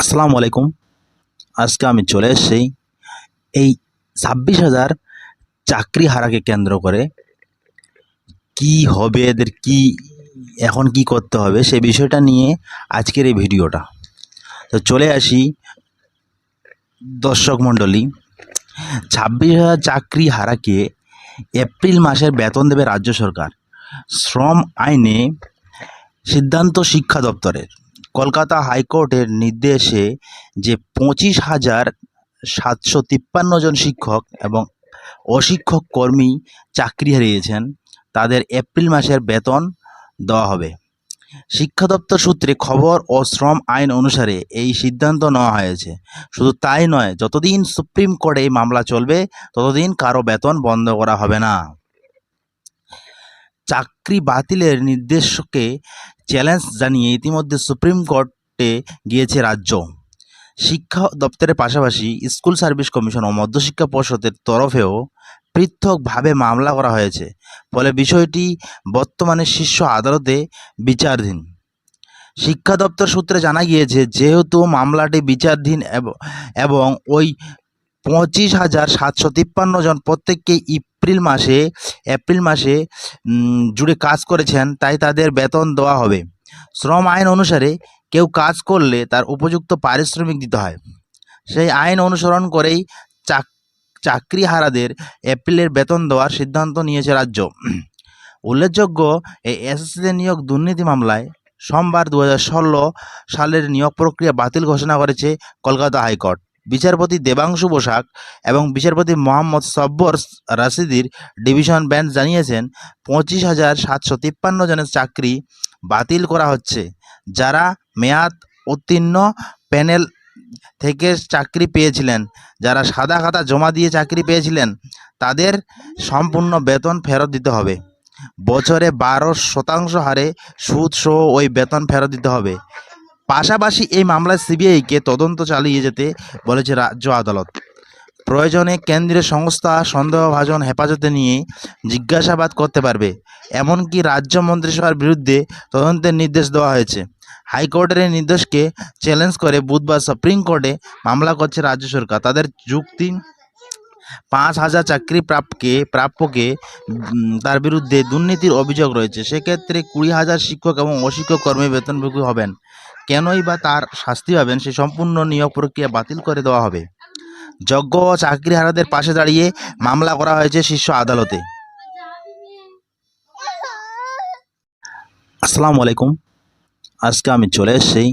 আসসালামু আলাইকুম। আজকে আমি চলে এসেছি এই ছাব্বিশ হাজার চাকরি হারাকে কেন্দ্র করে। কি হবে এদের, কি, এখন কি করতে হবে সে বিষয়টা নিয়ে আজকের এই ভিডিওটা। তো চলে আসি দর্শক মণ্ডলী, ছাব্বিশ হাজার চাকরি হারাকে এপ্রিল মাসের বেতন দেবে রাজ্য সরকার। শ্রম আইনে সিদ্ধান্ত শিক্ষা দপ্তরের। কলকাতা হাইকোর্টের নির্দেশে যে পঁচিশ হাজার সাতশো তিপ্পান্ন জন শিক্ষক এবং অশিক্ষক কর্মী চাকরি হারিয়েছেন, তাদের এপ্রিল মাসের বেতন দেওয়া হবে। শিক্ষা দপ্তর সূত্রে খবর ও শ্রম আইন অনুসারে এই সিদ্ধান্ত নেওয়া হয়েছে। শুধু তাই নয়, যতদিন সুপ্রিম কোর্টে এই মামলা চলবে, ততদিন কারও বেতন বন্ধ করা হবে না। চাকরি বাতিলের নির্দেশকে চ্যালেঞ্জ জানিয়ে ইতিমধ্যে সুপ্রিম কোর্টে গিয়েছে রাজ্য। শিক্ষা দপ্তরের পাশাপাশি স্কুল সার্ভিস কমিশন ও মধ্যশিক্ষা পর্ষদের তরফেও পৃথকভাবে মামলা করা হয়েছে। ফলে বিষয়টি বর্তমানে শীর্ষ আদালতে বিচারাধীন। শিক্ষা দপ্তর সূত্রে জানা গিয়েছে, যেহেতু মামলাটি বিচারাধীন এবং ওই পঁচিশ হাজার সাতশো তিপ্পান্ন জন প্রত্যেককে এপ্রিল মাসে এপ্রিল মাসে জুড়ে কাজ করেছেন, তাই তাদের বেতন দেওয়া হবে। শ্রম আইন অনুসারে কেউ কাজ করলে তার উপযুক্ত পারিশ্রমিক দিতে হয়। সেই আইন অনুসরণ করেই চাক, চাকরিহারাদের এপ্রিলের বেতন দেওয়ার সিদ্ধান্ত নিয়েছে রাজ্য। উল্লেখযোগ্য, এই এসএসসিতে নিয়োগ দুর্নীতি মামলায় সোমবার দু হাজার ষোলো সালের নিয়োগ প্রক্রিয়া বাতিল ঘোষণা করেছে কলকাতা হাইকোর্ট। বিচারপতি দেবাংশু বসাক এবং বিচারপতি মোহাম্মদ সব্বর রাশিদির ডিভিশন বেঞ্চ জানিয়েছেন, পঁচিশ হাজার সাতশো তিপ্পান্ন জনের চাকরি বাতিল করা হচ্ছে। যারা মেয়াদ উত্তীর্ণ প্যানেল থেকে চাকরি পেয়েছিলেন, যারা সাদা খাতা জমা দিয়ে চাকরি পেয়েছিলেন, তাদের সম্পূর্ণ বেতন ফেরত দিতে হবে। বছরে বারো শতাংশ হারে সুদ সহ ওই বেতন ফেরত দিতে হবে। পাশাপাশি এই মামলায় সিবিআইকে তদন্ত চালিয়ে যেতে বলেছে রাজ্য আদালত। প্রয়োজনে কেন্দ্রীয় সংস্থা সন্দেহভাজন হেফাজতে নিয়ে জিজ্ঞাসাবাদ করতে পারবে, এমনকি রাজ্য মন্ত্রিসভার বিরুদ্ধে তদন্তের নির্দেশ দেওয়া হয়েছে। হাইকোর্টের এই নির্দেশকে চ্যালেঞ্জ করে বুধবার সুপ্রিম কোর্টে মামলা করছে রাজ্য সরকার। তাদের যুক্তি পাঁচ হাজার চাকরি প্রাপকে প্রাপ্যকে তার বিরুদ্ধে দুর্নীতির অভিযোগ রয়েছে। সেক্ষেত্রে কুড়ি হাজার শিক্ষক এবং অশিক্ষক কর্মী বেতনভোগী হবেন। কেনই বা তার শাস্তি পাবেন সে সম্পূর্ণ নিয়োগ প্রক্রিয়া বাতিল করে দেওয়া হবে। যোগ্য ও চাকরিহারাদের পাশে দাঁড়িয়ে মামলা করা হয়েছে শীর্ষ আদালতে। আসসালামু আলাইকুম। আজকে আমি চলে এসেছি